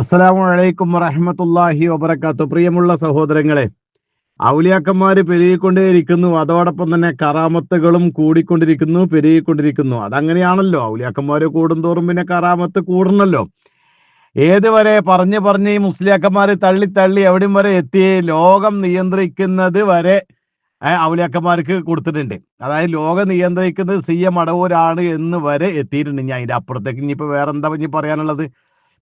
അസ്സലാമു അലൈക്കും വറഹ്മത്തുള്ളാഹി വബർക്കാത്തു പ്രിയമുള്ള സഹോദരങ്ങളെ ഔലിയാക്കന്മാർ പെരുകിക്കൊണ്ടേയിരിക്കുന്നു. അതോടൊപ്പം തന്നെ കറാമത്തുകളും കൂടിക്കൊണ്ടിരിക്കുന്നു പെരുകിക്കൊണ്ടിരിക്കുന്നു. അതങ്ങനെയാണല്ലോ. ഔലിയാക്കന്മാർ കൂടുന്തോറും പിന്നെ കറാമത്ത് കൂടണല്ലോ ഏതുവരെ പറഞ്ഞു പറഞ്ഞ് ഈ മുസ്ലിയാക്കന്മാർ തള്ളി തള്ളി എവിടെയും വരെ എത്തി ലോകം നിയന്ത്രിക്കുന്നത് വരെ ഔലിയാക്കന്മാർക്ക് കൊടുത്തിട്ടുണ്ട്. അതായത് ലോകം നിയന്ത്രിക്കുന്നത് സി എം അടവൂരാണ് എന്ന് വരെ എത്തിയിട്ടുണ്ട്. ഞാൻ അതിന്റെ അപ്പുറത്തേക്ക് ഇനിയിപ്പോൾ വേറെന്താ ഇനി പറയാനുള്ളത്?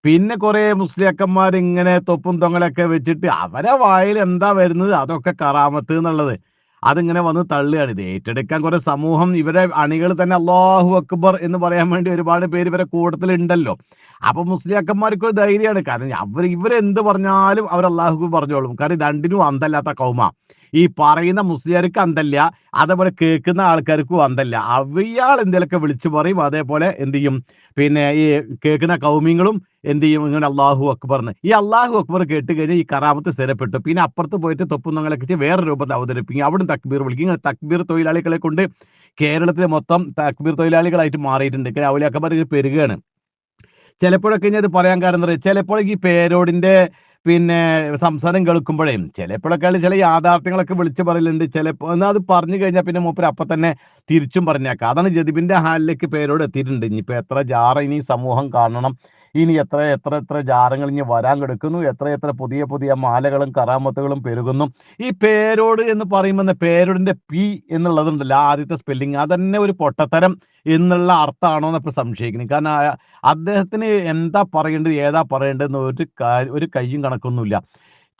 പിന്നെ കുറെ മുസ്ലിയാക്കന്മാർ ഇങ്ങനെ തൊപ്പും തൊങ്ങലൊക്കെ വെച്ചിട്ട് അവരെ വായിൽ എന്താ വരുന്നത്? അതൊക്കെ കറാമത്ത് എന്നുള്ളത്. അതിങ്ങനെ വന്ന് തള്ളുകയാണ്. ഇത് ഏറ്റെടുക്കാൻ കുറെ സമൂഹം ഇവരെ അണികൾ തന്നെ അള്ളാഹു അക്ബർ എന്ന് പറയാൻ വേണ്ടി ഒരുപാട് പേര് ഇവരെ കൂട്ടത്തിലുണ്ടല്ലോ. അപ്പൊ മുസ്ലിയാക്കന്മാർക്ക് ഒരു ധൈര്യമാണ്. കാരണം അവർ ഇവരെന്ത് പറഞ്ഞാലും അവർ അള്ളാഹു പറഞ്ഞോളും. കാരണം രണ്ടിനും അന്തല്ലാത്ത കൗമ. ഈ പറയുന്ന മുസ്ലിയാർക്ക് അന്തല്ല അതേപോലെ കേൾക്കുന്ന ആൾക്കാർക്കും അന്തല്ല. അവയാൾ എന്തെങ്കിലുമൊക്കെ വിളിച്ചു പറയും അതേപോലെ എന്ത് ചെയ്യും? പിന്നെ ഈ കേൾക്കുന്ന കൗമിങ്ങളും എന്ത് ചെയ്യും? ഇങ്ങനെ അള്ളാഹു അക്ബർന്ന് ഈ അള്ളാഹു അക്ബർ കേട്ട് കഴിഞ്ഞാൽ ഈ കറാമത്ത് സ്ഥിരപ്പെട്ടു. പിന്നെ അപ്പുറത്ത് പോയിട്ട് തൊപ്പുന്നങ്ങളെ വെച്ച് വേറെ രൂപത്തിൽ അവതരിപ്പിക്കും. അവിടെ തക്ബീർ വിളിക്കും. ഇങ്ങനെ തക്ബീർ തൊഴിലാളികളെ കൊണ്ട് കേരളത്തിലെ മൊത്തം തക്ബീർ തൊഴിലാളികളായിട്ട് മാറിയിട്ടുണ്ട്. കാരണം ഇത് പെരുകയാണ് ചിലപ്പോഴൊക്കെ ഇനി അത് പറയാൻ കാരണം എന്താ ചിലപ്പോൾ ഈ പേരോടിന്റെ പിന്നെ സംസാരം കേൾക്കുമ്പോഴേ ചിലപ്പോഴൊക്കെ ചില യാഥാർത്ഥ്യങ്ങളൊക്കെ വിളിച്ചു പറയലുണ്ട്. ചിലപ്പോൾ എന്നാൽ അത് പറഞ്ഞു കഴിഞ്ഞാൽ പിന്നെ മൂപ്പര് അപ്പം തന്നെ തിരിച്ചും പറഞ്ഞേക്കാം. അതാണ് ജതിബിന്റെ ഹാളിലേക്ക് പേരോട് എത്തിയിട്ടുണ്ട്. ഇനിയിപ്പോൾ എത്ര ജാറ ഇനി സമൂഹം കാണണം. ഇനി എത്ര എത്ര എത്ര ജാരങ്ങൾ ഇനി വരാൻ കിടക്കുന്നു? എത്ര എത്ര പുതിയ പുതിയ മാലകളും കറാമത്തുകളും പെരുകുന്നു? ഈ പേരോട് എന്ന് പറയുമ്പോൾ പേരോടിന്റെ പി എന്നുള്ളതുണ്ടല്ലോ ആദ്യത്തെ സ്പെല്ലിങ് അതന്നെ ഒരു പൊട്ടത്തരം എന്നുള്ള അർത്ഥമാണോ എന്ന് ഇപ്പൊ സംശയിക്കുന്നു. കാരണം അദ്ദേഹത്തിന് എന്താ പറയേണ്ടത് ഏതാ പറയേണ്ടതെന്ന് ഒരു ഒരു കയ്യും കണക്കൊന്നുമില്ല.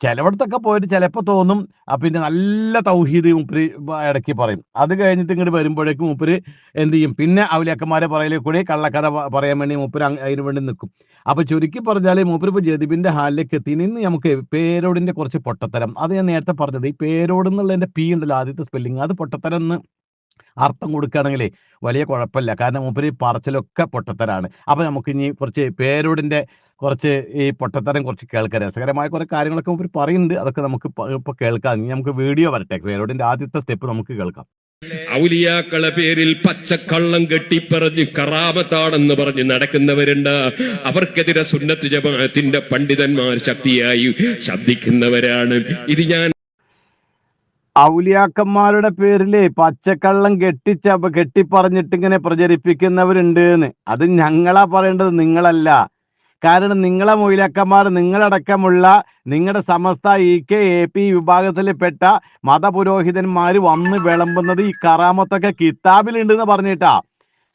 ചിലയിടത്തൊക്കെ പോയിട്ട് ചിലപ്പോൾ തോന്നും പിന്നെ നല്ല തൗഹീദ് മുപ്പര് ഇടയ്ക്ക് പറയും. അത് കഴിഞ്ഞിട്ട് ഇങ്ങോട്ട് വരുമ്പോഴേക്കും മുപ്പര് എന്ത് ചെയ്യും? പിന്നെ അവലിയക്കന്മാരെ പറയലേ കൂടി കള്ളക്കഥ പറയാൻ വേണ്ടി മുപ്പര് അതിനു വേണ്ടി നിൽക്കും അപ്പൊ ചുരുക്കി പറഞ്ഞാൽ മൂപ്പര് ഇപ്പൊ ജതിബിന്റെ ഹാലിലേക്ക് എത്തി നിന്ന് നമുക്ക് പേരോടിന്റെ കുറച്ച് പൊട്ടത്തരം. അത് ഞാൻ നേരത്തെ പറഞ്ഞത് ഈ പേരോട് എന്നുള്ളതിന്റെ പി ഉണ്ടല്ലോ ആദ്യത്തെ സ്പെല്ലിങ് അത് പൊട്ടത്തരം എന്ന് അർത്ഥം കൊടുക്കുകയാണെങ്കിലേ വലിയ കുഴപ്പമില്ല. കാരണം മൂപ്പര് പറച്ചിലൊക്കെ പൊട്ടത്തരാണ്. അപ്പൊ നമുക്ക് ഇനി കുറച്ച് പേരോടിന്റെ കുറച്ച് ഈ പൊട്ടത്തരം കുറച്ച് കേൾക്കാൻ രസകരമായ കുറെ കാര്യങ്ങളൊക്കെ ഇവർ പറയുന്നുണ്ട്. അതൊക്കെ നമുക്ക് ഇപ്പൊ കേൾക്കാം. നമുക്ക് വീഡിയോ വരട്ടെ. ക്രിയറോഡിന്റെ ആദ്യത്തെ സ്റ്റെപ്പ് നമുക്ക് കേൾക്കാം. ഔലിയാക്കളെ പേരിൽ പച്ചക്കള്ളം കെട്ടിപ്പറഞ്ഞ് കറാമത്താണെന്ന് പറഞ്ഞ് നടക്കുന്നവരുണ്ട്. അവർക്കെതിരെ സുന്നത്ത് ജമാഅത്തിന്റെ പണ്ഡിതന്മാർ ശക്തിയായി ശബ്ദിക്കുന്നവരാണ്. ഇത് ഞാൻ ഔലിയാക്കന്മാരുടെ പേരിൽ പച്ചക്കള്ളം കെട്ടിച്ച കെട്ടിപ്പറഞ്ഞിട്ട് ഇങ്ങനെ പ്രചരിപ്പിക്കുന്നവരുണ്ട് എന്ന്. അത് ഞങ്ങളാ പറയേണ്ടത് നിങ്ങളല്ല. കാരണം നിങ്ങളെ മൊയിലക്കന്മാർ നിങ്ങളടക്കമുള്ള നിങ്ങളുടെ Samastha E K A P വിഭാഗത്തിൽപ്പെട്ട മതപുരോഹിതന്മാർ വന്ന് വിളമ്പുന്നത് ഈ കറാമത്തൊക്കെ കിതാബിലുണ്ട് എന്ന് പറഞ്ഞിട്ടാ.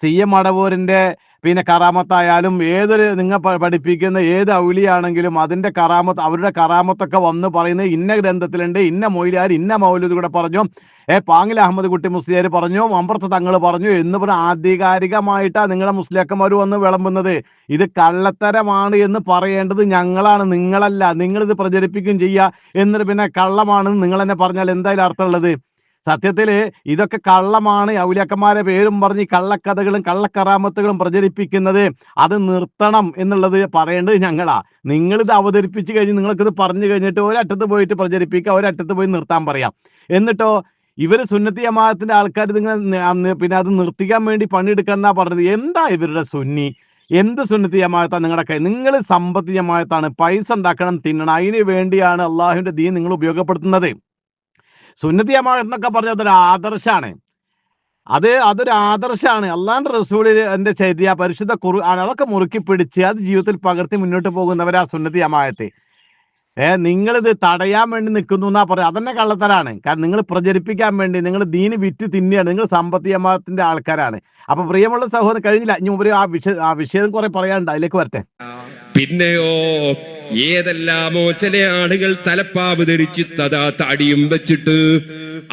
സി എം അടവൂരിന്റെ പിന്നെ കറാമത്തായാലും ഏതൊരു നിങ്ങൾ പഠിപ്പിക്കുന്ന ഏത് ഔലിയാണെങ്കിലും അതിന്റെ കറാമത്ത് അവരുടെ കറാമത്തൊക്കെ വന്ന് പറയുന്നത് ഇന്ന ഗ്രന്ഥത്തിലുണ്ട് ഇന്ന മൊയിലാർ ഇന്ന മൗലൂദ് കൂടെ പറഞ്ഞു. ഏ പാങ്ങിൽ അഹമ്മദ് കുട്ടി മുസ്ലിയാർ പറഞ്ഞു അമ്പർത്ത് തങ്ങൾ പറഞ്ഞു എന്ന് പറഞ്ഞ ആധികാരികമായിട്ടാണ് നിങ്ങളെ മുസ്ലിയാക്കന്മാർ വന്ന് വിളമ്പുന്നത്. ഇത് കള്ളത്തരമാണ് എന്ന് പറയേണ്ടത് ഞങ്ങളാണ് നിങ്ങളല്ല. നിങ്ങളിത് പ്രചരിപ്പിക്കുകയും ചെയ്യുക എന്നിട്ട് പിന്നെ കള്ളമാണെന്ന് നിങ്ങൾ തന്നെ പറഞ്ഞാൽ എന്തായാലും അർത്ഥമുള്ളത് സത്യത്തിൽ ഇതൊക്കെ കള്ളമാണ്. ഔലിയാക്കന്മാരെ പേരും പറഞ്ഞ് കള്ളക്കഥകളും കള്ളക്കറാമത്തുകളും പ്രചരിപ്പിക്കുന്നത് അത് നിർത്തണം എന്നുള്ളത് പറയേണ്ടത് ഞങ്ങളാ. നിങ്ങളിത് അവതരിപ്പിച്ചു കഴിഞ്ഞ് നിങ്ങൾക്കിത് പറഞ്ഞു കഴിഞ്ഞിട്ട് ഒരറ്റത്ത് പോയിട്ട് പ്രചരിപ്പിക്കുക ഒരറ്റത്ത് പോയി നിർത്താൻ പറയാം. എന്നിട്ടോ ഇവർ സുന്നത്തി ജമാഅത്തിന്റെ ആൾക്കാർ നിങ്ങൾ പിന്നെ അത് നിർത്തിക്കാൻ വേണ്ടി പണിയെടുക്കണം എന്നാ പറഞ്ഞത്. എന്താ ഇവരുടെ സുന്നി? എന്ത് സുന്നത്തി നിങ്ങളുടെ കൈ നിങ്ങൾ സമ്പത്ത് ജമാഅത്താണ്. പൈസ ഉണ്ടാക്കണം തിന്നണം. അതിന് വേണ്ടിയാണ് അള്ളാഹുവിന്റെ ദീൻ നിങ്ങൾ ഉപയോഗപ്പെടുത്തുന്നത്. സുന്നത്തി എന്നൊക്കെ പറഞ്ഞ അതൊരു ആദർശാണ്. അത് അതൊരു ആദർശാണ്. റസൂളിൽ റസൂലിന്റെ ചര്യ പരിശുദ്ധ കുറു അതൊക്കെ മുറുക്കി പിടിച്ച് അത് ജീവിതത്തിൽ പകർത്തി മുന്നോട്ട് പോകുന്നവരാ സുന്നത്തി ജമാഅത്ത് ഏ നിങ്ങളിത് തടയാൻ വേണ്ടി നിൽക്കുന്നു എന്നാ പറയാം അതന്നെ കള്ളത്തരാണ്. കാരണം നിങ്ങൾ പ്രചരിപ്പിക്കാൻ വേണ്ടി നിങ്ങൾ ദീന് വിറ്റ് തിന്നെയാണ് നിങ്ങൾ സാമ്പത്തിക ജമാഅത്തിന്റെ ആൾക്കാരാണ്. അപ്പൊ പ്രിയമുള്ള സഹോദരൻ കഴിഞ്ഞില്ല. ഇനി ഉപരി ആ വിഷയം ആ വിഷയം കുറെ പറയാനുണ്ട്. അതിലേക്ക് വരട്ടെ. പിന്നെയോ ഏതെല്ലാമോ ചില ആളുകൾ തലപ്പാവ് ധരിച്ച് തഥാ താടിയും വെച്ചിട്ട്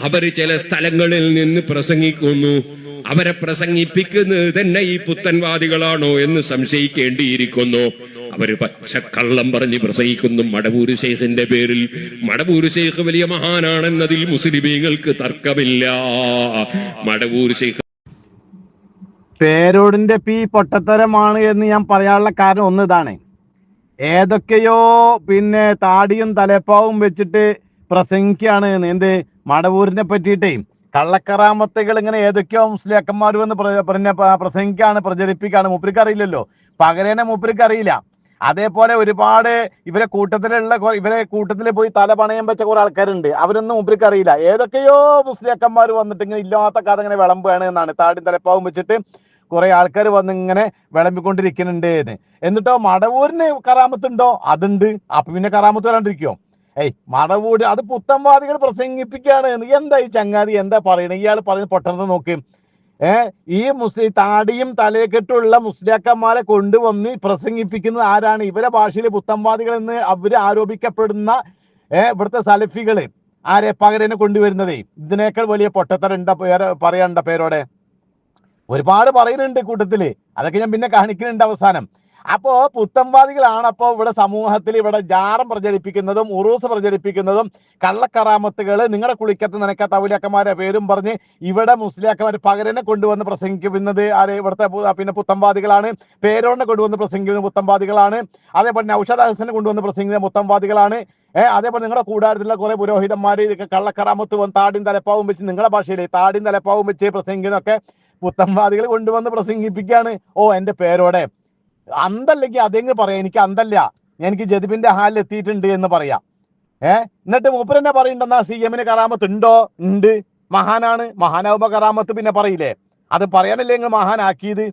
അവർ ചില സ്ഥലങ്ങളിൽ നിന്ന് പ്രസംഗിക്കുന്നു. അവരെ പ്രസംഗിപ്പിക്കുന്നത് തന്നെ ഈ പുത്തൻവാദികളാണോ എന്ന് സംശയിക്കേണ്ടിയിരിക്കുന്നു. അവർ പച്ചക്കള്ളം പറഞ്ഞ് പ്രസംഗിക്കുന്നു. മടവൂര് ശേഖിന്റെ പേരിൽ. മടവൂര് ശേഖ് വലിയ മഹാനാണെന്നതിൽ മുസ്ലിമീങ്ങൾക്ക് തർക്കമില്ല. മടവൂര് ശേഖ് പേരോടിന്റെ പി പൊട്ടത്തരമാണ് എന്ന് ഞാൻ പറയാനുള്ള കാരണം ഒന്ന് ഇതാണ്. ഏതൊക്കെയോ പിന്നെ താടിയും തലപ്പാവും വെച്ചിട്ട് പ്രസംഗിക്കുകയാണ്. എന്ത്? മടവൂരിനെ പറ്റിയിട്ടേ. കള്ളക്കറാമത്തുകൾ ഇങ്ങനെ ഏതൊക്കെയോ മുസ്ലിയാക്കന്മാർ വന്ന് പ്രസംഗിക്കാണ് പ്രചരിപ്പിക്കാണ്. മൂപ്പർക്ക് അറിയില്ലല്ലോ പകരേനെ മൂപ്പർക്ക് അറിയില്ല അതേപോലെ ഒരുപാട് ഇവരെ കൂട്ടത്തിലുള്ള ഇവരെ കൂട്ടത്തിൽ പോയി തല പണയം വെച്ച കുറെ ആൾക്കാരുണ്ട്. അവരൊന്നും ഉപരിക്ക് അറിയില്ല. ഏതൊക്കെയോ മുസ്ലിയാക്കന്മാർ വന്നിട്ട് ഇങ്ങനെ ഇല്ലാത്ത കഥ ഇങ്ങനെ വിളമ്പുകയാണ് എന്നാണ്. താടി തലപ്പാവും വെച്ചിട്ട് കുറെ ആൾക്കാർ വന്ന് ഇങ്ങനെ വിളമ്പിക്കൊണ്ടിരിക്കുന്നുണ്ട്. എന്ന് എന്നിട്ടോ മടവൂരിന് കറാമത്തുണ്ടോ? അതുണ്ട്. അപ്പൊ പിന്നെ കറാമത്ത് വരാണ്ടിരിക്കോ ഏയ് മടവൂര് അത് പുത്തൻവാദികൾ പ്രസംഗിപ്പിക്കുകയാണ്. എന്താ ഈ ചങ്ങാതി? എന്താ പറയണേ? ഇയാൾ പറയുന്നത് പൊട്ടണത് നോക്ക്. ഏ ഈ മുസ്ലിം താടിയും തലയെക്കെട്ടുള്ള മുസ്ലിയാക്കന്മാരെ കൊണ്ടുവന്ന് പ്രസംഗിപ്പിക്കുന്നത് ആരാണ്? ഇവരെ ഭാഷയിലെ പുത്തൻവാദികൾ എന്ന് അവർ ആരോപിക്കപ്പെടുന്ന ഏർ ഇവിടുത്തെ സലഫികൾ. ആരെ? പകരനെ കൊണ്ടുവരുന്നത്. ഇതിനേക്കാൾ വലിയ പൊട്ടത്തരുണ്ട പേര് പറയണ്ട പേരോടെ. ഒരുപാട് പറയുന്നുണ്ട് കൂട്ടത്തിൽ. അതൊക്കെ ഞാൻ പിന്നെ കാണിക്കുന്നുണ്ട് അവസാനം. അപ്പോ പുത്തൻവാദികളാണ് അപ്പോ ഇവിടെ സമൂഹത്തിൽ ഇവിടെ ജാറം പ്രചരിപ്പിക്കുന്നതും ഉറൂസ് പ്രചരിപ്പിക്കുന്നതും കള്ളക്കറാമത്തുകൾ നിങ്ങളുടെ കുളിക്കത്ത് നനക്കാത്ത ഔലിയാക്കന്മാരെ പേരും പറഞ്ഞ് ഇവിടെ മുസ്ലിയാക്കന്മാർ പകരനെ കൊണ്ടുവന്ന് പ്രസംഗിക്കുന്നത് ആര്? ഇവിടുത്തെ പിന്നെ പുത്തൻവാദികളാണ്. പേരോണിനെ കൊണ്ടുവന്ന് പ്രസംഗിക്കുന്ന പുത്തൻവാദികളാണ്. അതേപോലെ നൌഷാദ് ഹസനെ കൊണ്ടുവന്ന് പ്രസംഗിക്കുന്ന പുത്തൻവാദികളാണ്. ഏഹ് അതേപോലെ നിങ്ങളുടെ കൂടാരത്തിലുള്ള കുറെ പുരോഹിതന്മാർ ഇതൊക്കെ കള്ളക്കറാമത്ത് വന്ന് താടിയും തലപ്പാവും വെച്ച് നിങ്ങളുടെ ഭാഷയിൽ താടിയും തലപ്പാവും വെച്ച് പ്രസംഗിക്കുന്നതൊക്കെ പുത്തൻവാദികൾ കൊണ്ടുവന്ന് പ്രസംഗിപ്പിക്കുകയാണ് ഓ എന്റെ പേരോടെ. അന്തല്ലെങ്കിൽ അതെങ്ങ് പറയാം? എനിക്ക് അന്തല്ല. എനിക്ക് ജതിബിന്റെ ഹാലിൽ എത്തിയിട്ടുണ്ട് എന്ന് പറയാം. ഏ? എന്നിട്ട് മൂപ്പർ തന്നെ പറയുണ്ടെന്നാ സി എമ്മിന് കറാമത്ത് ഉണ്ടോ? ഉണ്ട്. മഹാനാണ്. മഹാനാവുമ്പോ കറാമത്ത് പിന്നെ പറയില്ലേ? അത് പറയാനല്ലേ ഇങ്ങ് മഹാനാക്കിയത്?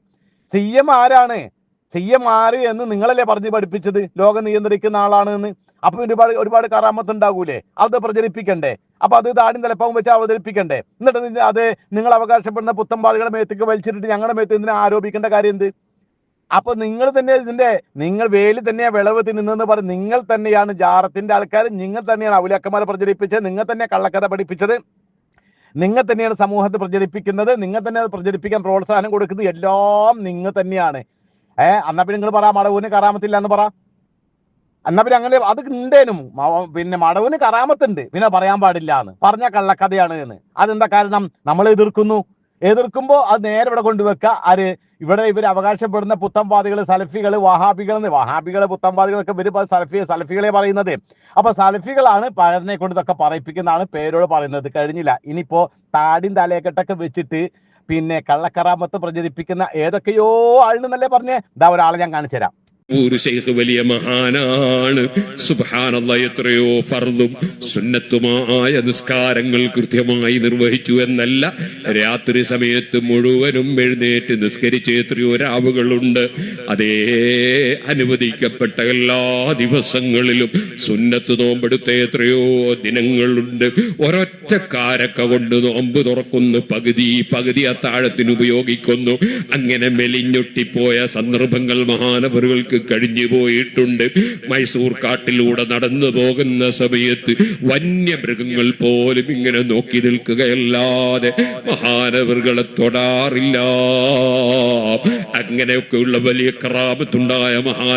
സി എം ആരാണ്? സി എം ആര് എന്ന് നിങ്ങളല്ലേ പറഞ്ഞ് പഠിപ്പിച്ചത്? ലോകം നിയന്ത്രിക്കുന്ന ആളാണ് എന്ന്. അപ്പൊ ഒരുപാട് ഒരുപാട് കറാമത്ത് ഉണ്ടാകൂലേ? അത് പ്രചരിപ്പിക്കണ്ടേ? അപ്പൊ അത് താടി തലപ്പം വെച്ച് അവതരിപ്പിക്കണ്ടേ? എന്നിട്ട് അത് നിങ്ങൾ അവകാശപ്പെടുന്ന പുത്തൻവാദികളെ മേത്തേക്ക് വലിച്ചിട്ട് ഞങ്ങളുടെ മേത്ത് എന്തിനാ ആരോപിക്കേണ്ട കാര്യം എന്ത്? അപ്പൊ നിങ്ങൾ തന്നെ ഇതിന്റെ നിങ്ങൾ വേലി തന്നെയാ വിളവ് തിന്നുന്നതെന്ന് പറഞ്ഞ് നിങ്ങൾ തന്നെയാണ് ജാറത്തിന്റെ ആൾക്കാർ നിങ്ങൾ തന്നെയാണ് ഔലിയാക്കന്മാരെ പ്രചരിപ്പിച്ചത് നിങ്ങൾ തന്നെ കള്ളക്കഥ പഠിപ്പിച്ചത് നിങ്ങൾ തന്നെയാണ് സമൂഹത്തെ പ്രചരിപ്പിക്കുന്നത് നിങ്ങൾ തന്നെ അത് പ്രചരിപ്പിക്കാൻ പ്രോത്സാഹനം കൊടുക്കുന്നത് എല്ലാം നിങ്ങൾ തന്നെയാണ്. ഏഹ് എന്നാ പിന്നെ നിങ്ങൾ പറ മടവൂന് കറാമത്തില്ല എന്ന് പറ. എന്നാ പിന്നെ അങ്ങനെ അത് ഉണ്ടേനും പിന്നെ മടവൂന് കറാമത്തുണ്ട്. പിന്നെ പറയാൻ പാടില്ല എന്ന്. പറഞ്ഞ കള്ളക്കഥയാണ് എന്ന്. അതെന്താ കാരണം? നമ്മൾ എതിർക്കുന്നു. എതിർക്കുമ്പോൾ അത് നേരെ ഇവിടെ കൊണ്ടുവെക്കുക. ആര്? ഇവിടെ ഇവർ അവകാശപ്പെടുന്ന പുത്തംവാദികൾ സലഫികൾ വഹാബികൾ എന്ന് വഹാബികൾ പുത്തംവാദികളൊക്കെ ഇവർ സലഫി സലഫികളെ പറയുന്നത്. അപ്പൊ സലഫികളാണ് പലരനെ കൊണ്ട് ഇതൊക്കെ പറയിപ്പിക്കുന്നതാണ് പേരോട് പറയുന്നത്. കഴിഞ്ഞില്ല. ഇനിയിപ്പോ താടിൻ തലയക്കെട്ടൊക്കെ വെച്ചിട്ട് പിന്നെ കള്ളക്കറാമത്ത് പ്രചരിപ്പിക്കുന്ന ഏതൊക്കെയോ ആളുന്നല്ലേ പറഞ്ഞേ? ഇതാ ഒരാളെ ഞാൻ കാണിച്ചു തരാം വലിയ മഹാനാണ്. സുബ്ഹാനല്ലാഹ് എത്രയോ ഫർദും സുന്നത്തുമായ നിസ്കാരങ്ങൾ കൃത്യമായി നിർവഹിച്ചു എന്നല്ല. രാത്രി സമയത്ത് മുഴുവനും എഴുന്നേറ്റ് നിസ്കരിച്ച എത്രയോ രാവുകളുണ്ട്. അതേ അനുവദിക്കപ്പെട്ട എല്ലാ ദിവസങ്ങളിലും സുന്നത്ത് നോമ്പെടുത്ത എത്രയോ ദിനങ്ങളുണ്ട്. ഒരൊറ്റ കാരക്ക കൊണ്ട് നോമ്പ് തുറക്കുന്നു. പകുതി പകുതി അത്താഴത്തിന് ഉപയോഗിക്കുന്നു. അങ്ങനെ മെലിഞ്ഞൊട്ടിപ്പോയ സന്ദർഭങ്ങൾ മഹാനവറുകൾക്ക് കഴിഞ്ഞു പോയിട്ടുണ്ട്. മൈസൂർ കാട്ടിലൂടെ നടന്നു പോകുന്ന സമയത്ത് വന്യമൃഗങ്ങൾ പോലും ഇങ്ങനെ നോക്കി നിൽക്കുകയല്ലാതെ മഹാനവറുകളെ തൊടാറില്ല. അങ്ങനെയൊക്കെയുള്ള വലിയ ക്രാപത്തുണ്ടായ മഹാ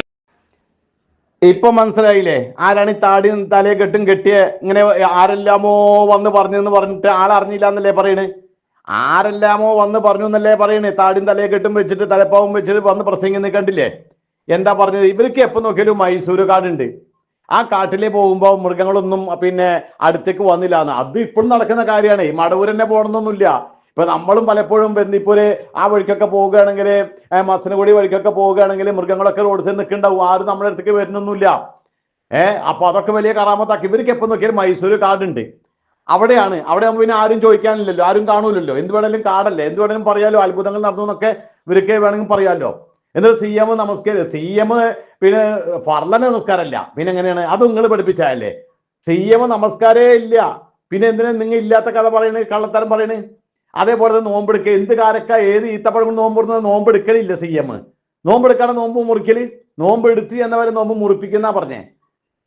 ഇപ്പൊ മനസ്സിലായില്ലേ? ആരാണ് ഈ താടി തലയെ കെട്ടും കെട്ടിയ ഇങ്ങനെ ആരെല്ലാമോ വന്ന് പറഞ്ഞു എന്ന് പറഞ്ഞിട്ട് ആളറിഞ്ഞില്ല എന്നല്ലേ പറയണ്? ആരെല്ലാമോ വന്ന് പറഞ്ഞു എന്നല്ലേ പറയണേ? താടിയും തലയെ കെട്ടും വെച്ചിട്ട് തലപ്പാവും വെച്ചിട്ട് വന്ന് പ്രസംഗിന്ന് കണ്ടില്ലേ? എന്താ പറഞ്ഞത്? ഇവർക്ക് എപ്പോ നോക്കിയാലും മൈസൂര് കാടുണ്ട്. ആ കാട്ടിൽ പോകുമ്പോൾ മൃഗങ്ങളൊന്നും പിന്നെ അടുത്തേക്ക് വന്നില്ല എന്ന്. അത് ഇപ്പോഴും നടക്കുന്ന കാര്യമാണ്. മടവൂർ തന്നെ പോകണമെന്നൊന്നുമില്ല ഇപ്പൊ നമ്മളും പലപ്പോഴും ബന്ദിപ്പൂര് ആ വഴിക്കൊക്കെ പോവുകയാണെങ്കിൽ മസനഗുടി വഴിക്കൊക്കെ പോവുകയാണെങ്കിൽ മൃഗങ്ങളൊക്കെ റോഡ് സൈഡ് നിൽക്കുന്നുണ്ടാവും. ആരും നമ്മുടെ അടുത്തേക്ക് വരുന്നൊന്നുമില്ല. ഏഹ് അപ്പൊ അതൊക്കെ വലിയ കറാമത്താക്കി. ഇവർക്ക് എപ്പോ നോക്കിയാലും മൈസൂർ കാടുണ്ട്. അവിടെയാണ്. അവിടെ ആകുമ്പോൾ പിന്നെ ആരും ചോദിക്കാനില്ലല്ലോ. ആരും കാണൂലല്ലോ. എന്ത് വേണേലും കാടല്ലേ? എന്ത് വേണേലും പറയാലോ? അത്ഭുതങ്ങൾ നടന്നു എന്നൊക്കെ ഇവർക്ക് വേണമെങ്കിൽ പറയാലോ? എന്നിട്ട് സി എം നമസ്കാരം സി എം പിന്നെ ഫർലന നമസ്കാരമല്ല. പിന്നെ എങ്ങനെയാണ്? അത് നിങ്ങൾ പഠിപ്പിച്ചതല്ലേ സി എം നമസ്കാരേ ഇല്ല. പിന്നെ എന്തിനാ നിങ്ങൾ ഇല്ലാത്ത കഥ പറയണേ? കള്ളത്തരം പറയണേ? അതേപോലെ തന്നെ നോമ്പെടുക്കുക എന്ത് കാരക്ക? ഏത് ഈത്തപ്പഴം കൊണ്ട് നോമ്പെടുക്കുന്നത് നോമ്പെടുക്കലില്ല സി എം നോമ്പെടുക്കാണ് നോമ്പ് മുറിക്കൽ? നോമ്പ് എടുത്ത് എന്നവരെ നോമ്പ് മുറിപ്പിക്കുന്ന പറഞ്ഞേ.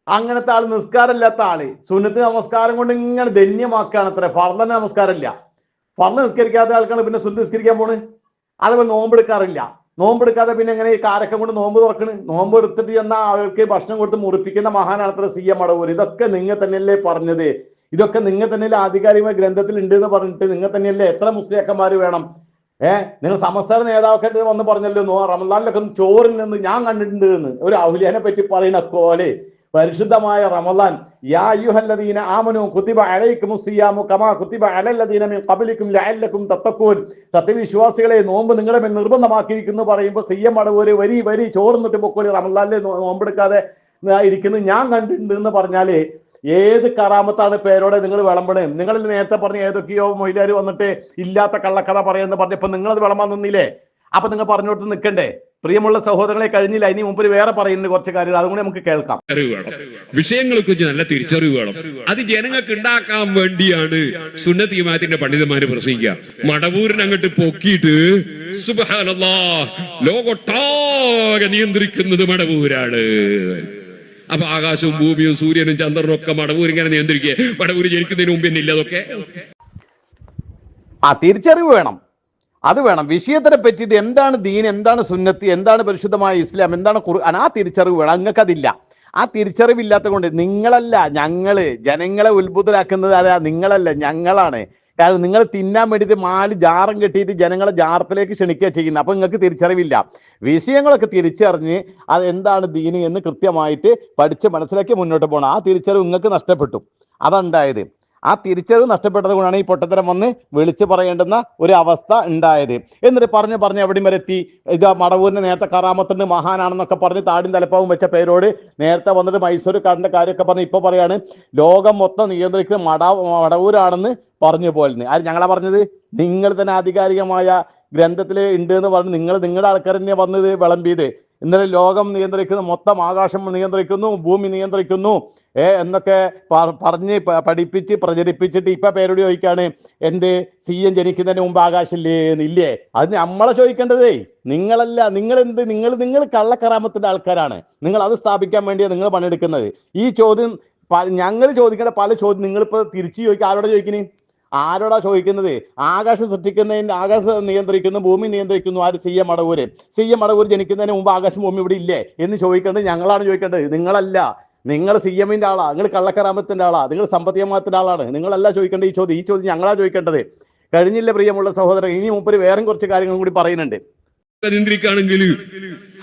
അങ്ങനത്തെ ആൾ നിസ്കാരമില്ലാത്ത ആൾ. സുന്നത്ത് നമസ്കാരം കൊണ്ട് ഇങ്ങനെ ധന്യമാക്കുകയാണ് അത്ര. ഫർദന നമസ്കാരമില്ല. ഫർദ നിസ്കരിക്കാത്ത ആൾക്കാണ് പിന്നെ സുന്നത്ത് നിസ്കരിക്കാൻ പോണ്. അതേപോലെ നോമ്പെടുക്കാറില്ല നോമ്പെടുക്കാതെ പിന്നെ എങ്ങനെ ഈ കാരക്കം കൊണ്ട് നോമ്പ് തുറക്കണ്? നോമ്പ് എടുത്തിട്ട് എന്ന ആൾക്ക് ഭക്ഷണം കൊടുത്ത് മുറിപ്പിക്കുന്ന മഹാനാണ് അത്ര സി എം അടവൂർ. ഇതൊക്കെ നിങ്ങൾ തന്നെയല്ലേ പറഞ്ഞത്? ഇതൊക്കെ നിങ്ങൾ തന്നെയല്ലേ ആധികാരികമായ ഗ്രന്ഥത്തിൽ ഉണ്ട് എന്ന് പറഞ്ഞിട്ട് നിങ്ങൾ തന്നെയല്ലേ എത്ര മുസ്ലിയാക്കന്മാർ വേണം? ഏഹ് നിങ്ങൾ സമസ്തയുടെ നേതാവൊക്കെ വന്ന് പറഞ്ഞല്ലോ റമദാനിലൊക്കെ ചോറിൽ നിന്ന് ഞാൻ കണ്ടിട്ടുണ്ട് എന്ന്. ഒരു ഔലിയാനെ പറ്റി പറയുന്ന പോലെ. പരിശുദ്ധമായ റമദാൻ. യാ ആമനു കുത്തിബ അലൈക്കും സിയാമു കമാ കുത്തിബ അലല്ലദീന മിൻ ഖബലിക്കും ലഅല്ലക്കും തത്തക്കൂൻ സത്യവിശ്വാസികളെ നോമ്പ് നിങ്ങളുടെ മേൽ നിർബന്ധമാക്കിയിരിക്കുന്നു പറയുമ്പോൾ സിയം അടവൂര് വരി വരി ചോർന്നിട്ട് പൊക്കോളി റമദാനിലെ നോമ്പെടുക്കാതെ ഇരിക്കുന്നു. ഞാൻ കണ്ടിട്ടുണ്ട് എന്ന് പറഞ്ഞാൽ ഏത് കറാമത്താണ് പേരോടെ നിങ്ങൾ വിളമ്പണേ? നിങ്ങൾ നേരത്തെ പറഞ്ഞ ഏതൊക്കെയോ മൊയിലാര് വന്നിട്ട് ഇല്ലാത്ത കള്ളക്കഥ പറയുമെന്ന് പറഞ്ഞപ്പോൾ നിങ്ങളത് വിളമ്പാൻ നിന്നില്ലേ? അപ്പൊ നിങ്ങൾ പറഞ്ഞോട്ട് നിൽക്കണ്ടേ? പ്രിയമുള്ള സഹോദരങ്ങളെ കഴിഞ്ഞില്ല. ഇനി മുമ്പിൽ വേറെ പറയുന്നുണ്ട് കുറച്ച് കാര്യങ്ങൾ. അതുകൊണ്ട് നമുക്ക് കേൾക്കാം. വിഷയങ്ങളെ കുറിച്ച് നല്ല തിരിച്ചറിവ് വേണം. അത് ജനങ്ങൾക്ക് ഉണ്ടാക്കാൻ വേണ്ടിയാണ് സുന്നത്ത് ജമാഅത്തിന്റെ പണ്ഡിതന്മാര് പ്രസംഗിക്കുക. മടവൂരിനെ അങ്ങോട്ട് പൊക്കിയിട്ട് സുബഹാനല്ലാ ലോകൊട്ടാകെ നിയന്ത്രിക്കുന്നത് മടവൂരാണ്. അപ്പൊ ആകാശവും ഭൂമിയും സൂര്യനും ചന്ദ്രനും ഒക്കെ മടവൂർ ഇങ്ങനെ നിയന്ത്രിക്കുക. മടവൂര് ജനിക്കുന്നതിന് മുമ്പ് ഇല്ല അതൊക്കെ? ആ തിരിച്ചറിവ് വേണം. അത് വേണം. വിഷയത്തിനെ പറ്റിയിട്ട് എന്താണ് ദീൻ എന്താണ് സുന്നത്തി എന്താണ് പരിശുദ്ധമായ ഇസ്ലാം എന്താണ് ഖുർആൻ? ആ തിരിച്ചറിവ് വേണം. നിങ്ങൾക്കതില്ല ആ തിരിച്ചറിവില്ലാത്ത കൊണ്ട് നിങ്ങളല്ല ഞങ്ങൾ. ജനങ്ങളെ ഉത്ഭുതരാക്കുന്നത് അതാ നിങ്ങളല്ല ഞങ്ങളാണ്. കാരണം നിങ്ങൾ തിന്നാൻ വേണ്ടിയിട്ട് മാൽ ജാറം കെട്ടിയിട്ട് ജനങ്ങളെ ജാറത്തിലേക്ക് ക്ഷണിക്കുക ചെയ്യുന്നത്. അപ്പൊ നിങ്ങൾക്ക് തിരിച്ചറിവില്ല. വിഷയങ്ങളൊക്കെ തിരിച്ചറിഞ്ഞ് അത് എന്താണ് ദീന് എന്ന് കൃത്യമായിട്ട് പഠിച്ച് മനസ്സിലാക്കി മുന്നോട്ട് പോകണം. ആ തിരിച്ചറിവ് നിങ്ങൾക്ക് നഷ്ടപ്പെട്ടു. അതുണ്ടായത് ആ തിരിച്ചറിവ് നഷ്ടപ്പെട്ടത് കൊണ്ടാണ് ഈ പൊട്ടത്തരം വന്ന് വിളിച്ചു പറയേണ്ടുന്ന ഒരു അവസ്ഥ ഉണ്ടായത്. എന്നിട്ട് പറഞ്ഞ് പറഞ്ഞ് എവിടെയും വരെ എത്തി? ഇത് മടവൂരിന് നേരത്തെ കറാമത്തുണ്ട് മഹാനാണെന്നൊക്കെ പറഞ്ഞ് താടിയും തലപ്പാവും വെച്ച പേരോട് നേരത്തെ വന്നിട്ട് മൈസൂർ കാടിന്റെ കാര്യമൊക്കെ പറഞ്ഞ് ഇപ്പൊ പറയാണ് ലോകം മൊത്തം നിയന്ത്രിക്കുന്ന മട മടവൂരാണെന്ന് പറഞ്ഞു പോലെന്ന് ആര് ഞങ്ങളാ പറഞ്ഞത്? നിങ്ങൾ തന്നെ ആധികാരികമായ ഗ്രന്ഥത്തിൽ ഉണ്ട് എന്ന് പറഞ്ഞ് നിങ്ങൾ നിങ്ങളുടെ ആൾക്കാർ തന്നെ വന്നത് വിളമ്പിയത്. ഇന്നലെ ലോകം നിയന്ത്രിക്കുന്നു മൊത്തം ആകാശം നിയന്ത്രിക്കുന്നു ഭൂമി നിയന്ത്രിക്കുന്നു. ഏ എന്നൊക്കെ പറഞ്ഞ് പഠിപ്പിച്ച് പ്രചരിപ്പിച്ചിട്ട് ഇപ്പൊ പേരോട് ചോദിക്കാണ് എന്ത് സി എം ജനിക്കുന്നതിന് മുമ്പ് ആകാശമില്ലേ എന്നില്ലേ അത് നമ്മളെ ചോദിക്കേണ്ടതേ. നിങ്ങളല്ല നിങ്ങൾ എന്ത് നിങ്ങൾ നിങ്ങൾ കള്ളക്കറാമത്തിന്റെ ആൾക്കാരാണ്. നിങ്ങൾ അത് സ്ഥാപിക്കാൻ വേണ്ടിയാണ് നിങ്ങൾ പണിയെടുക്കുന്നത്. ഈ ചോദ്യം ഞങ്ങൾ ചോദിക്കേണ്ട പല ചോദ്യം നിങ്ങളിപ്പോ തിരിച്ചു ചോദിക്കുക ആരോടെ ചോദിക്കണേ? ആരോടാ ചോദിക്കുന്നത്? ആകാശം സൃഷ്ടിക്കുന്നതിന്റെ ആകാശം നിയന്ത്രിക്കുന്നു ഭൂമി നിയന്ത്രിക്കുന്നു. ആര്? C M Adavoor. C M Adavoor ജനിക്കുന്നതിന് മുമ്പ് ആകാശം ഭൂമി ഇവിടെ ഇല്ലേ എന്ന് ചോദിക്കേണ്ടത് ഞങ്ങളാണ് ചോദിക്കേണ്ടത്. നിങ്ങളല്ല. നിങ്ങൾ സി എമ്മിന്റെ ആളാ നിങ്ങൾ കള്ളക്കറാമത്തിന്റെ ആളാ നിങ്ങൾ സമ്പത്തികമാത്തിന്റെ ആളാണ്. നിങ്ങളല്ല ചോദിക്കേണ്ട ഈ ചോദ്യം. ഈ ചോദ്യം ഞങ്ങളാ ചോദിക്കേണ്ടത്. കഴിഞ്ഞില്ല പ്രിയമുള്ള സഹോദരൻ ഇനി മുമ്പ് വേറെ കുറച്ച് കാര്യങ്ങൾ കൂടി പറയുന്നുണ്ട്. നിയന്ത്രിക്കുകയാണെങ്കിൽ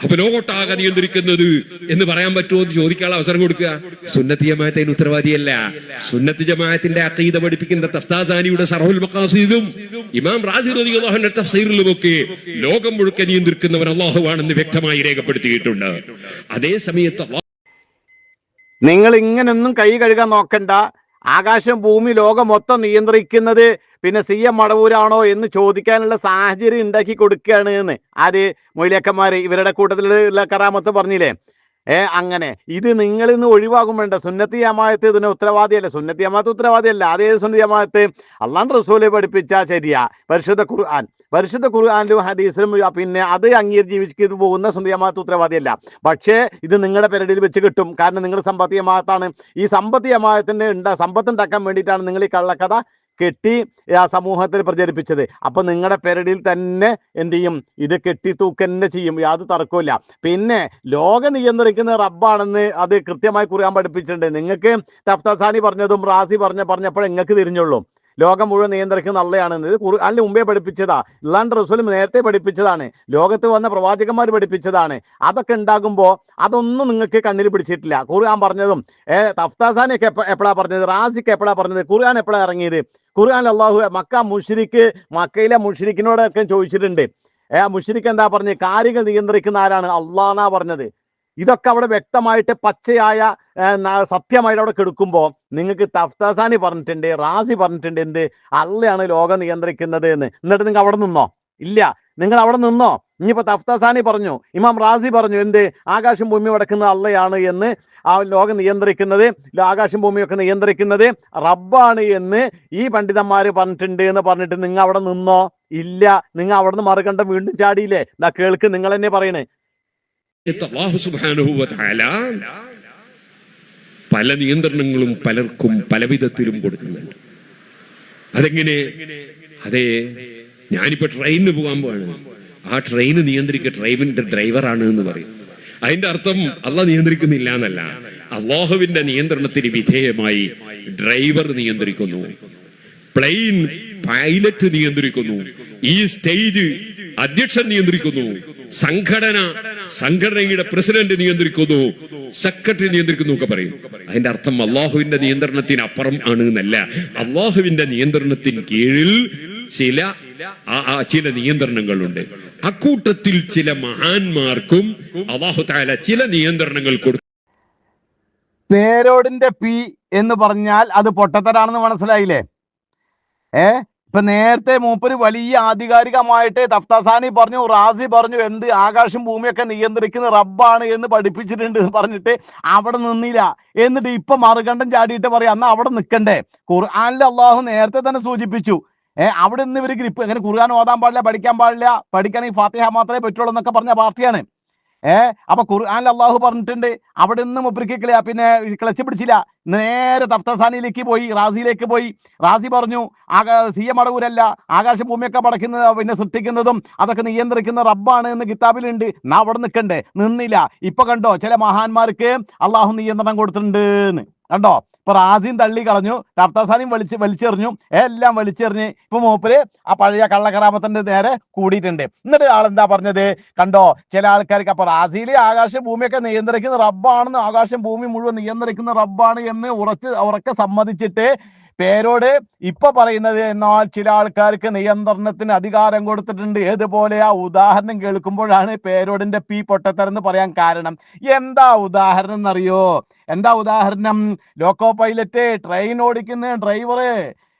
അപ്പൊ ലോകോട്ടാകെ നിയന്ത്രിക്കുന്നത് എന്ന് പറയാൻ പറ്റുമോ എന്ന് ചോദിക്കാനുള്ള അവസരം കൊടുക്കുക. സുന്നത്ത് ജമാഅത്തിന് ഉത്തരവാദിയല്ല. സുന്നത്ത് ജമാഅത്തിന്റെ അക്കീത പഠിപ്പിക്കുന്ന തഫ്താസാനിയുടെ സർഹുൽ മക്കാസീദും ഇമാം റാസി തഫ്സീറിലും ഒക്കെ ലോകം മുഴുക്കെ നിയന്ത്രിക്കുന്നവൻ അള്ളാഹുവാണെന്ന് വ്യക്തമായി രേഖപ്പെടുത്തിയിട്ടുണ്ട്. അതേ സമയത്ത് നിങ്ങൾ ഇങ്ങനൊന്നും കൈ കഴുകാൻ നോക്കണ്ട. ആകാശം ഭൂമി ലോകം മൊത്തം നിയന്ത്രിക്കുന്നത് പിന്നെ സി എം മടവൂരാണോ എന്ന് ചോദിക്കാനുള്ള സാഹചര്യം ഉണ്ടാക്കി കൊടുക്കുകയാണ് എന്ന്. ആര്? മൊയിലേക്കന്മാര്. ഇവരുടെ കൂട്ടത്തിലുള്ള കറാമത്ത് പറഞ്ഞില്ലേ? ഏ അങ്ങനെ. ഇത് നിങ്ങൾ ഇന്ന് ഒഴിവാകും വേണ്ട. സുന്നത്തി ജമാഅത്ത് ഇതിന് ഉത്തരവാദിയല്ല. സുന്നത്തി ജമാഅത്ത് ഉത്തരവാദിയല്ല. അതേ സുന്നത്തി ജമാഅത്ത് അള്ളാൻ റസൂൽ പഠിപ്പിച്ച ശരിയാ. പരിശുദ്ധ ഖുർആൻ. പരിശുദ്ധ ഖുർആാനിലും ഹദീസിലും പിന്നെ അത് അംഗീകരിച്ച് ജീവിച്ചു പോകുന്ന സുന്ദി ജമാഅത്ത് ഉത്തരവാദിയല്ല. പക്ഷേ ഇത് നിങ്ങളുടെ പെരടിയിൽ വെച്ച് കിട്ടും. കാരണം നിങ്ങൾ സമ്പത്തി ജമാഅത്താണ്. ഈ സമ്പത്തി ജമാഅത്തിന് ഉണ്ടാ സമ്പത്ത് ഉണ്ടാക്കാൻ വേണ്ടിയിട്ടാണ് നിങ്ങൾ ഈ കള്ളക്കഥ കെട്ടി ആ സമൂഹത്തിൽ പ്രചരിപ്പിച്ചത്. അപ്പം നിങ്ങളുടെ പേരടിയിൽ തന്നെ എന്ത് ചെയ്യും? ഇത് കെട്ടി തൂക്കന്നെ ചെയ്യും. യാതൊരു തർക്കമില്ല പിന്നെ ലോക നിയന്ത്രിക്കുന്ന റബ്ബാണെന്ന് അത് കൃത്യമായി കുറിയാൻ പഠിപ്പിച്ചിട്ടുണ്ട്. നിങ്ങൾക്ക് തഫ്താസാനി പറഞ്ഞതും റാസി പറഞ്ഞ പറഞ്ഞപ്പോൾ നിങ്ങൾക്ക് തിരിഞ്ഞുള്ളൂ. ലോകം മുഴുവൻ നിയന്ത്രിക്കുന്ന അള്ളയാണെന്ന് ഇത് ഖുർആനിൽ മുമ്പേ പഠിപ്പിച്ചതാ. ഇല്ലാണ്ട് റസൂലും നേരത്തെ പഠിപ്പിച്ചതാണ്. ലോകത്ത് വന്ന പ്രവാചകന്മാർ പഠിപ്പിച്ചതാണ്. അതൊക്കെ ഉണ്ടാകുമ്പോൾ അതൊന്നും നിങ്ങൾക്ക് കണ്ണിൽ പിടിച്ചിട്ടില്ല. ഖുർആൻ പറഞ്ഞതും ഏ തഫ്താസാനിയൊക്കെ എപ്പോഴാണ് എപ്പോഴാ പറഞ്ഞത്? റാസിക്ക് എപ്പോഴാണ് പറഞ്ഞത്? ഖുർആൻ എപ്പോഴാണ് ഇറങ്ങിയത്? ഖുർആൻ അള്ളാഹു മക്ക മുഷിരിക്ക് മക്കയിലെ മുഷിരിക്കിനോടൊക്കെ ചോദിച്ചിട്ടുണ്ട്. ഏ മുഷിരിക്ക് എന്താ പറഞ്ഞത് കാര്യങ്ങൾ നിയന്ത്രിക്കുന്ന ആരാണ്? അള്ളാന്നാ പറഞ്ഞത്. ഇതൊക്കെ അവിടെ വ്യക്തമായിട്ട് പച്ചയായ സത്യമായിട്ട് അവിടെ കെടുക്കുമ്പോൾ നിങ്ങൾക്ക് തഫ്താസാനി പറഞ്ഞിട്ടുണ്ട് റാസി പറഞ്ഞിട്ടുണ്ട് എന്ത്? അള്ളയാണ് ലോകം നിയന്ത്രിക്കുന്നത് എന്ന്. എന്നിട്ട് നിങ്ങൾ അവിടെ നിന്നോ? ഇല്ല. നിങ്ങൾ അവിടെ നിന്നോ? ഇനിയിപ്പോ തഫ്താസാനി പറഞ്ഞു. ഇമാം റാസി പറഞ്ഞു എന്ത്? ആകാശം ഭൂമി വടക്കുന്ന അള്ളയാണ് എന്ന്. ആ ലോകം നിയന്ത്രിക്കുന്നത് ആകാശം ഭൂമിയൊക്കെ നിയന്ത്രിക്കുന്നത് റബ്ബാണ് എന്ന് ഈ പണ്ഡിതന്മാർ പറഞ്ഞിട്ടുണ്ട് എന്ന് പറഞ്ഞിട്ട് നിങ്ങൾ അവിടെ നിന്നോ? ഇല്ല. നിങ്ങൾ അവിടെ നിന്ന് മറുകണ്ഠം വീണ്ടും ചാടിയില്ലേ? എന്നാ കേൾക്ക് നിങ്ങൾ തന്നെ പറയണേ. പല നിയന്ത്രണങ്ങളും പലർക്കും പല വിധത്തിലും കൊടുക്കുന്നുണ്ട്. അതെങ്ങനെ? അതെ ഞാനിപ്പോ ട്രെയിനിന് പോകാൻ പോവാണ്. ആ ട്രെയിൻ നിയന്ത്രിക്ക ട്രെയിനിന്റെ ഡ്രൈവറാണ് എന്ന് പറയും. അതിന്റെ അർത്ഥം അള്ളാഹ് നിയന്ത്രിക്കുന്നില്ല എന്നല്ല. അള്ളാഹുവിന്റെ നിയന്ത്രണത്തിന് വിധേയമായി ഡ്രൈവർ നിയന്ത്രിക്കുന്നു. പ്ലെയിൻ പൈലറ്റ് നിയന്ത്രിക്കുന്നു. ഈ സ്റ്റേജ് അധ്യക്ഷൻ നിയന്ത്രിക്കുന്നു. സംഘടന സംഘടനയുടെ പ്രസിഡന്റ് നിയന്ത്രിക്കുന്നു. സെക്രട്ടറി നിയന്ത്രിക്കുന്നു ഒക്കെ പറയും. അതിന്റെ അർത്ഥം അള്ളാഹുവിന്റെ നിയന്ത്രണത്തിന് അപ്പുറം ആണ് എന്നല്ല. അള്ളാഹുവിന്റെ നിയന്ത്രണത്തിന് കീഴിൽ ചില ചില നിയന്ത്രണങ്ങളുണ്ട്. അക്കൂട്ടത്തിൽ ചില മഹാന്മാർക്കും അള്ളാഹു താല ചില നിയന്ത്രണങ്ങൾ കൊടുക്കും പേരോടിന്റെ പി എന്ന് പറഞ്ഞാൽ അത് പൊട്ടത്തരാണെന്ന് മനസ്സിലായില്ലേ? ഏ? ഇപ്പൊ നേരത്തെ മൂപ്പര് വലിയ ആധികാരികമായിട്ട് തഫ്താസാനി പറഞ്ഞു റാസി പറഞ്ഞു എന്ത് ആകാശം ഭൂമിയൊക്കെ നിയന്ത്രിക്കുന്ന റബ്ബാണ് എന്ന് പഠിപ്പിച്ചിട്ടുണ്ട് എന്ന് പറഞ്ഞിട്ട് അവിടെ നിന്നില്ല. എന്നിട്ട് ഇപ്പൊ മറുകണ്ഠം ചാടിയിട്ട് പറയാം അന്ന് അവിടെ നിൽക്കണ്ടേ ഖുർആാനിൽ അള്ളാഹു നേരത്തെ തന്നെ സൂചിപ്പിച്ചു ഏഹ് അവിടെ നിന്ന് ഇവർ ഗ്രിപ്പ് അങ്ങനെ ഖുർആൻ ഓതാൻ പാടില്ല പഠിക്കാൻ പാടില്ല. പഠിക്കണമെങ്കിൽ ഫാത്തിഹ മാത്രമേ പറ്റുള്ളൂ എന്നൊക്കെ പറഞ്ഞ പാർട്ടിയാണ്. ഏഹ് അപ്പൊ ഖുർആാനിൽ അള്ളാഹു പറഞ്ഞിട്ടുണ്ട്. അവിടെ നിന്ന് മുപ്പരിക്ക് പിന്നെ ക്ലച്ച് പിടിച്ചില്ല നേരെ തഫ്തസാനിയിലേക്ക് പോയി റാസിയിലേക്ക് പോയി. റാസി പറഞ്ഞു ആകാ സി എം അടവൂരല്ല ആകാശ ഭൂമിയൊക്കെ പടക്കുന്നത് പിന്നെ സൃഷ്ടിക്കുന്നതും അതൊക്കെ നിയന്ത്രിക്കുന്ന റബ്ബാണ് എന്ന് കിതാബിലുണ്ട്. നാ അവിടെ നിൽക്കണ്ടേ നിന്നില്ല. ഇപ്പൊ കണ്ടോ ചില മഹാന്മാർക്ക് അള്ളാഹു നിയന്ത്രണം കൊടുത്തിട്ടുണ്ട് കണ്ടോ? ഇപ്പൊ റാസിയും തള്ളി കളഞ്ഞു തർത്താസാനിയും വലിച്ച് വലിച്ചെറിഞ്ഞു എല്ലാം വലിച്ചെറിഞ്ഞ് ഇപ്പൊ മൂപ്പര് ആ പഴയ കള്ളക്കറാമത്തിന്റെ നേരെ കൂടിയിട്ടുണ്ട്. എന്നിട്ട് ആൾ എന്താ പറഞ്ഞത്? കണ്ടോ? ചില ആൾക്കാർക്ക് അപ്പൊ റാസിയിലെ ആകാശം ഭൂമിയൊക്കെ നിയന്ത്രിക്കുന്ന റബ്ബാണെന്ന് ആകാശം ഭൂമി മുഴുവൻ നിയന്ത്രിക്കുന്ന റബ്ബാണ് എന്ന് ഉറച്ച് ഉറക്കെ സമ്മതിച്ചിട്ട് പേരോട് ഇപ്പൊ പറയുന്നത് എന്നാൽ ചില ആൾക്കാർക്ക് നിയന്ത്രണത്തിന് അധികാരം കൊടുത്തിട്ടുണ്ട്. ഏതുപോലെ ആ ഉദാഹരണം കേൾക്കുമ്പോഴാണ് പേരോടിന്റെ പി പൊട്ടത്തരെന്ന് പറയാൻ കാരണം. എന്താ ഉദാഹരണം എന്നറിയോ? എന്താ ഉദാഹരണം? ലോക്കോ പൈലറ്റ് ട്രെയിൻ ഓടിക്കുന്ന ഡ്രൈവറ്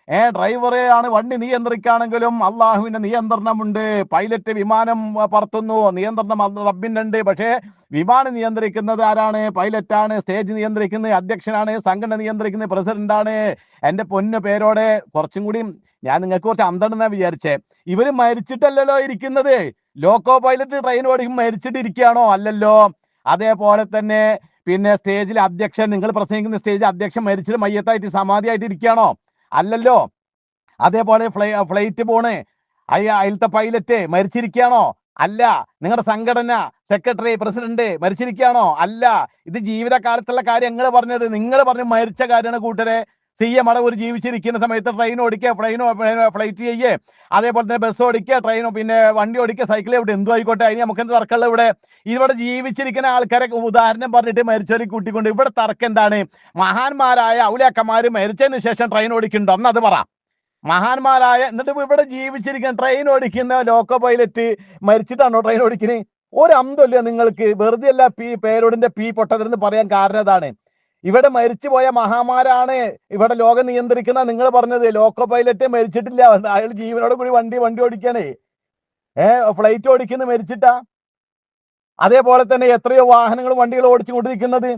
ഏ ഡ്രൈവറെ ആണ് വണ്ടി നിയന്ത്രിക്കുകയാണെങ്കിലും അള്ളാഹുവിന്റെ നിയന്ത്രണമുണ്ട്. പൈലറ്റ് വിമാനം പറത്തുന്നു. നിയന്ത്രണം റബ്ബിനുണ്ട്. പക്ഷേ വിമാനം നിയന്ത്രിക്കുന്നത് ആരാണ്? പൈലറ്റാണ് സ്റ്റേജ് നിയന്ത്രിക്കുന്നത് അധ്യക്ഷനാണ് സംഘടന നിയന്ത്രിക്കുന്നത് പ്രസിഡന്റാണ്. എന്റെ പൊന്ന പേരോടെ കുറച്ചും കൂടി ഞാൻ നിങ്ങൾക്ക് കുറച്ച് അന്തണെന്നാ വിചാരിച്ചേ. ഇവർ മരിച്ചിട്ടല്ലല്ലോ ഇരിക്കുന്നത്. ലോക്കോ പൈലറ്റ് ട്രെയിൻ ഓടിക്കും മരിച്ചിട്ട് ഇരിക്കുകയാണോ അല്ലല്ലോ. അതേപോലെ തന്നെ പിന്നെ സ്റ്റേജിൽ അധ്യക്ഷൻ നിങ്ങൾ പ്രസംഗിക്കുന്ന സ്റ്റേജിൽ അധ്യക്ഷൻ മരിച്ചിട്ട് മയ്യത്തായിട്ട് സമാധിയായിട്ട് ഇരിക്കുകയാണോ അല്ലല്ലോ. അതേപോലെ ഫ്ലൈ ഫ്ലൈറ്റ് പോണ്. അയ്യ അതിലത്തെ പൈലറ്റ് മരിച്ചിരിക്കുകയാണോ? അല്ല. നിങ്ങളുടെ സംഘടന സെക്രട്ടറി പ്രസിഡന്റ് മരിച്ചിരിക്കുകയാണോ? അല്ല. ഇത് ജീവിതകാലത്തുള്ള കാര്യം നിങ്ങൾ പറഞ്ഞത്. നിങ്ങൾ പറഞ്ഞ് മരിച്ച കാര്യമാണ് കൂട്ടരെ. സി എ മടവൂർ ജീവിച്ചിരിക്കുന്ന സമയത്ത് ട്രെയിൻ ഓടിക്കുക പ്ലെയിൻ ഫ്ലൈറ്റ് ചെയ്യേ. അതേപോലെ തന്നെ ബസ് ഓടിക്കുക ട്രെയിൻ പിന്നെ വണ്ടി ഓടിക്കുക സൈക്കിൾ ഇവിടെ എന്തു ആയിക്കോട്ടെ. അതിന് നമുക്ക് എന്ത് തർക്കമുള്ള ഇവിടെ? ഇവിടെ ജീവിച്ചിരിക്കുന്ന ആൾക്കാരെ ഉദാഹരണം പറഞ്ഞിട്ട് മരിച്ചവരെ കൂട്ടിക്കൊണ്ട് ഇവിടെ തർക്കം എന്താണ്? മഹാന്മാരായ ഔലിയാക്കന്മാര് മരിച്ചതിന് ശേഷം ട്രെയിൻ ഓടിക്കുന്നുണ്ടോ. അന്ന് അത് പറ. മഹാന്മാരായ എന്നിട്ട് ഇവിടെ ജീവിച്ചിരിക്കുന്ന ട്രെയിൻ ഓടിക്കുന്ന ലോക്കോ പൈലറ്റ് മരിച്ചിട്ടാണോ ട്രെയിൻ ഓടിക്കുന്നത് ഒരു അന്തല്ല നിങ്ങൾക്ക്. വെറുതെ അല്ല പി പേരോടിന്റെ പി പൊട്ടതെന്ന് പറയാൻ കാരണം അതാണ്. ഇവിടെ മരിച്ചുപോയ മഹാമാരാണ് ഇവിടെ ലോകം നിയന്ത്രിക്കുന്ന നിങ്ങൾ പറഞ്ഞത് ലോക്കോ പൈലറ്റ് മരിച്ചിട്ടില്ല. അയാൾ ജീവനോട് കൂടി വണ്ടി വണ്ടി ഓടിക്കണേ ഏ ഫ്ലൈറ്റ് ഓടിക്കുന്നു മരിച്ചിട്ടാ. അതേപോലെ തന്നെ എത്രയോ വാഹനങ്ങളും വണ്ടികളും ഓടിച്ചുകൊണ്ടിരിക്കുന്നത്.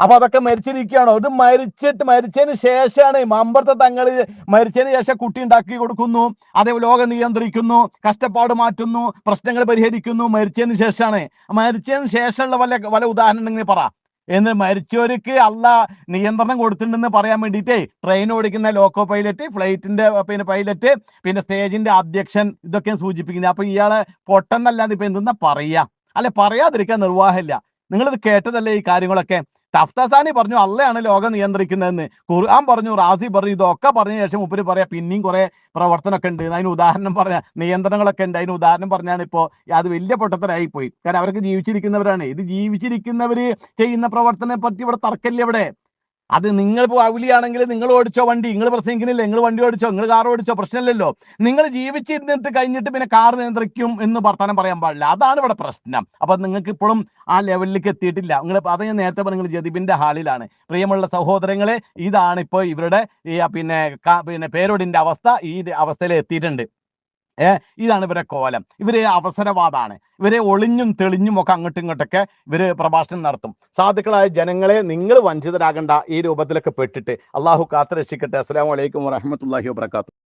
അപ്പൊ അതൊക്കെ മരിച്ചിരിക്കുകയാണോ? ഇത് മരിച്ചിട്ട് മരിച്ചതിന് ശേഷമാണ് മമ്പർത്തെ തങ്ങൾ മരിച്ചതിന് ശേഷം കുട്ടി ഉണ്ടാക്കി കൊടുക്കുന്നു. അതേ ലോകം നിയന്ത്രിക്കുന്നു കഷ്ടപ്പാട് മാറ്റുന്നു പ്രശ്നങ്ങൾ പരിഹരിക്കുന്നു. മരിച്ചതിന് ശേഷമാണ്. മരിച്ചതിന് ശേഷമുള്ള വല്ല വല്ല ഉദാഹരണം പറ. എന്ന് മരിച്ചവർക്ക് അല്ല നിയന്ത്രണം കൊടുത്തിട്ടുണ്ടെന്ന് പറയാൻ വേണ്ടിയിട്ടേ ട്രെയിൻ ഓടിക്കുന്ന ലോക്കോ പൈലറ്റ് ഫ്ലൈറ്റിന്റെ പിന്നെ പൈലറ്റ് പിന്നെ സ്റ്റേജിന്റെ അധ്യക്ഷൻ ഇതൊക്കെ സൂചിപ്പിക്കുന്നത്. അപ്പൊ ഇയാളെ പൊട്ടെന്നല്ലാതെ ഇപ്പൊ എന്തെന്നാ പറയാ? അല്ലെ പറയാതിരിക്കാൻ നിർവാഹമില്ല. നിങ്ങളിത് കേട്ടതല്ലേ ഈ കാര്യങ്ങളൊക്കെ? തഫ്തസാനി പറഞ്ഞു അള്ളയാണ് ലോകം നിയന്ത്രിക്കുന്നതെന്ന്. ഖുർആൻ പറഞ്ഞു റാസി പറഞ്ഞു ഇതൊക്കെ പറഞ്ഞ ശേഷം മുപ്പര് പറയാ പിന്നെയും കുറെ പ്രവർത്തനമൊക്കെ ഉണ്ട്. അതിന് ഉദാഹരണം പറഞ്ഞ നിയന്ത്രണങ്ങളൊക്കെ ഉണ്ട്. അതിന് ഉദാഹരണം പറഞ്ഞാണ് ഇപ്പോ അത് വലിയ പൊട്ടത്തരായി പോയി. കാരണം അവർക്ക് ജീവിച്ചിരിക്കുന്നവരാണ്. ഇത് ജീവിച്ചിരിക്കുന്നവര് ചെയ്യുന്ന പ്രവർത്തനത്തെ പറ്റി ഇവിടെ തർക്കമില്ല ഇവിടെ. അത് നിങ്ങൾ ഇപ്പോൾ ഔലിയാണെങ്കിൽ നിങ്ങൾ ഓടിച്ചോ വണ്ടി. നിങ്ങൾ പ്രസംഗിക്കുന്നില്ല. നിങ്ങൾ വണ്ടി ഓടിച്ചോ. നിങ്ങൾ കാർ ഓടിച്ചോ. പ്രശ്നമില്ലല്ലോ. നിങ്ങൾ ജീവിച്ചിരുന്നിട്ട് കഴിഞ്ഞിട്ട് പിന്നെ കാർ നിയന്ത്രിക്കും എന്ന് വർത്തമാനം പറയാൻ പാടില്ല. അതാണ് ഇവിടെ പ്രശ്നം. അപ്പൊ നിങ്ങൾക്ക് ഇപ്പോഴും ആ ലെവലിലേക്ക് എത്തിയിട്ടില്ല. നിങ്ങൾ അത് ഞാൻ നേരത്തെ പറഞ്ഞു ജതിപിന്റെ ഹാളിലാണ്. പ്രിയമുള്ള സഹോദരങ്ങളെ ഇതാണ് ഇപ്പോൾ ഇവരുടെ ഈ പിന്നെ പിന്നെ പേരോടിന്റെ അവസ്ഥ. ഈ അവസ്ഥയിൽ എത്തിയിട്ടുണ്ട് ഏ? ഇതാണ് ഇവരെ കോലം. ഇവർ അവസരവാദാണ്. ഇവരെ ഒളിഞ്ഞും തെളിഞ്ഞും ഒക്കെ അങ്ങോട്ടും ഇങ്ങോട്ടൊക്കെ ഇവർ പ്രഭാഷണം നടത്തും. സാധുക്കളായ ജനങ്ങളെ നിങ്ങൾ വഞ്ചിതരാകണ്ട ഈ രൂപത്തിലൊക്കെ പെട്ടിട്ട്. അള്ളാഹു കാത്തു രക്ഷിക്കട്ടെ അസ്സലാമു അലൈക്കും വറഹമത്തല്ലാഹി വാബർക്കാത്തു